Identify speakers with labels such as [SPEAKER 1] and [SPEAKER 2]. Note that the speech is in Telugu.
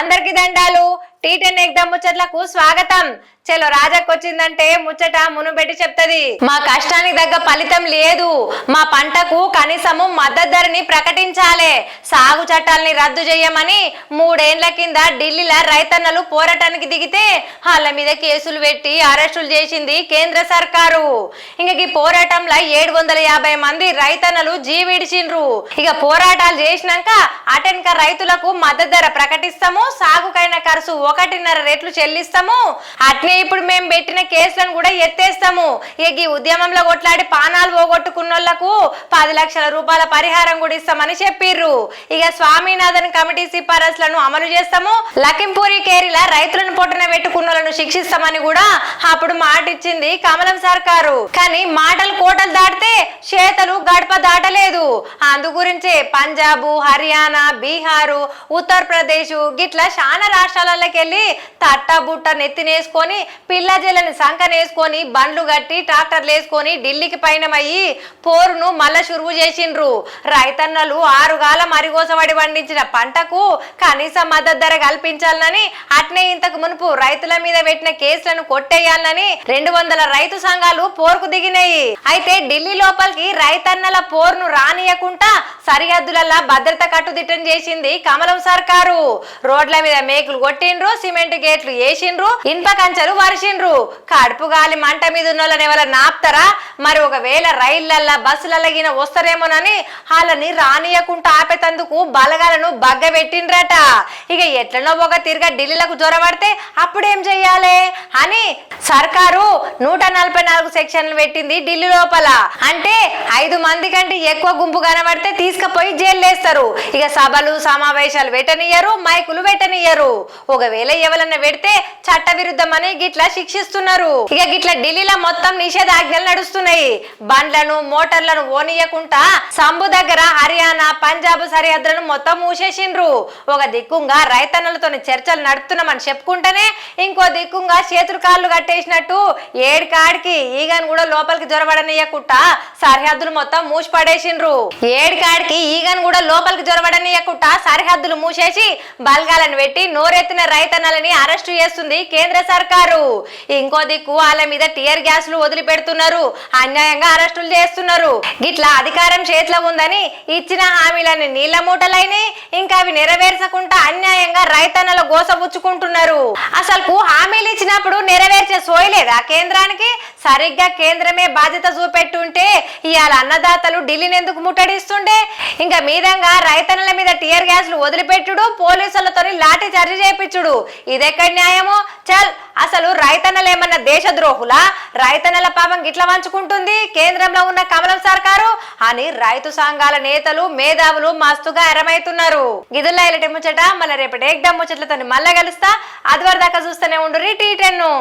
[SPEAKER 1] అందరికి దండాలు. టీ టెన్ ఎగ్దాం ముచ్చట్లకు స్వాగతం. చలో రాజాకు వచ్చిందంటే ముచ్చట మునుబెట్టి చెప్తది. మా కష్టానికి తగ్గ ఫలితం లేదు. మా పంటకు కనీసము మద్దతు ధరని ప్రకటించాలే. సాగు చట్టాలని రద్దు చేయమని మూడేండ్ల కింద ఢిల్లీలో రైతన్నలు పోరాటానికి దిగితే వాళ్ళ మీద కేసులు పెట్టి అరెస్టులు చేసింది కేంద్ర సర్కారు. ఇంక ఈ పోరాటంలో ఏడు వందల యాభై మంది రైతన్నలు జీవిడిచిండ్రు. ఇక పోరాటాలు చేసినాక అటెన్క రైతులకు మద్దతు ధర ప్రకటిస్తాము సాగుకైన ఖర్చు ఒకటిన్నర రేట్లు చెల్లిస్తాము. అట్నే ఇప్పుడు మేము పెట్టిన కేసులను కూడా ఎత్తేస్తాము. ఇక ఈ ఉద్యమంలో కొట్లాడి పానాలు పోగొట్టుకున్నోళ్ళకు పది లక్షల రూపాయల పరిహారం కూడా ఇస్తామని చెప్పిర్రు. ఇక స్వామినాథన్ కమిటీ సిఫారసులను అమలు చేస్తాము. లఖింపూరి కేరీల రైతులను పొట్టున పెట్టుకున్నోళ్ళను శిక్షిస్తామని కూడా అప్పుడు మాట ఇచ్చింది కమలం సర్కారు కానీ మాటలు చేతలు గడప దాటలేదు. అందు గురించే పంజాబ్ హర్యానా బీహారు ఉత్తరప్రదేశ్ గిట్లా చాలా రాష్ట్రాలకెళ్ళి తట్టబుట్ట నెత్తినేసుకొని పిల్ల జల్లని సంకనేసుకొని బండ్లు కట్టి ట్రాక్టర్లు వేసుకొని ఢిల్లీకి పయనమయ్యి పోరును మళ్ళా షురువు చేసిండ్రు. రైతన్నలు ఆరుగాల మరిగోసబడి పండించిన పంటకు కనీస మద్దతు ధర కల్పించాలని అట్నే ఇంతకు మునుపు రైతుల మీద పెట్టిన కేసులను కొట్టేయాలని రెండు వందల రైతు సంఘాలు పోరుకు దిగినాయి. అయితే ఢిల్లీ లోపలికి రైతన్నల పోరును రానియకుండా సరిహద్దులల్లా భద్రత కట్టుదిట్టం చేసింది కమలం సర్కారు. రోడ్ల మీద మేకులు కొట్టిండ్రు సిమెంట్ గేట్లు వేసిండ్రు ఇన్ప కంచెలు వరిసిండ్రు. కడుపు గాలి మంట మీద ఉన్న వాళ్ళని ఎవరైనా నాపుతారా? మరి ఒకవేళ రైళ్ళల్లా బస్సులల్లా గిన వస్తారేమోనని వాళ్ళని రానియకుండా ఆపేతందుకు బలగాలను బగ్గ పెట్టిండ్రట ఇక ఎట్లనో ఒక తిరిగ ఢిల్లీలకు జ్వరపడితే అప్పుడేం చెయ్యాలి? అని సర్కారు నూట నలభై నాలుగు సెక్షన్లు పెట్టింది ఢిల్లీ లోపల. అంటే ఐదు మంది కంటే ఎక్కువ గుంపు కనబడితే తీసుకుపోయి జైలు వేస్తారు ఇక సభలు సమావేశాలు వెటనియరు మైకులు వెటనియరు. ఒకవేళ ఎవరన్నా పెడితే చట్ట విరుద్ధమని గిట్లా శిక్షిస్తున్నారు. ఇక గిట్లా ఢిల్లీలో మొత్తం నిషేధాజ్ఞలు నడుస్తున్నాయి. బండ్లను మోటార్లను ఓనియకుండా సంబు దగ్గర హర్యానా పంజాబ్ సరిహద్దులను మొత్తం మూసేసిండ్రు. ఒక దిక్కుంగా రైతన్నలతో చర్చలు నడుపుతున్నామని చెప్పుకుంటేనే ఇంకో దిక్కుంగా చేతులు కాళ్ళు కట్టేసినట్టు ఏడు కాడికి ఈగను కూడా లోపలికి జొరబడనియకుండా సరిహద్దులు మొత్తం మూసి పడేసిండ్రు మనకి ఈగను కూడా లోపలికి జొరబడనీయకుండా సరిహద్దులు మూసేసి బల్గాలను పెట్టి నోరెత్తిన రైతన్నలని అరెస్టు చేస్తుంది కేంద్ర సర్కారు. ఇంకో దిక్కు వాళ్ళ మీద టియర్ గ్యాస్లు వదిలిపెడుతున్నారు. అన్యాయంగా అరెస్టులు చేస్తున్నారు. గిట్లా అధికారం చేతిలో ఉందని ఇచ్చిన హామీలని నీళ్ళ మూటలైనవి ఇంకా అవి నెరవేర్చకుండా అన్యాయంగా రైతన్నల గోసబుచ్చుకుంటున్నారు అసలు హామీలు ఇచ్చినప్పుడు నెరవేర్చే సోయలేదా కేంద్రానికి? సరిగ్గా కేంద్రమే బాధ్యత చూపెట్టుంటే ఇవాళ అన్నదాతలు ఢిల్లీని ఎందుకు ముట్టడిస్తుండే? ఇంకా మీదంగా రైతన్నల మీద టియర్ గ్యాస్లు వదిలిపెట్టుడు పోలీసులతో లాఠీ చార్జ్ చేయించుడు. ఇదెక్కడి న్యాయమో? చల్ అసలు రైతన్నలు ఏమన్నా దేశద్రోహులా? రైతన్నల పాపం గిట్ల వంచుకుంటుంది కేంద్రంలో ఉన్న కమలం సర్కారు అని రైతు సంఘాల నేతలు మేధావులు మస్తుగా ఎరమైతున్నారు. గిదుల్లా ఇలాంటి ముచ్చట మళ్ళీ రేపటి ఏకదమ్ ముచ్చట్లతో మళ్ళా కలుస్తా. అదివరదాకా చూస్తూనే ఉండు టీ టెన్ను.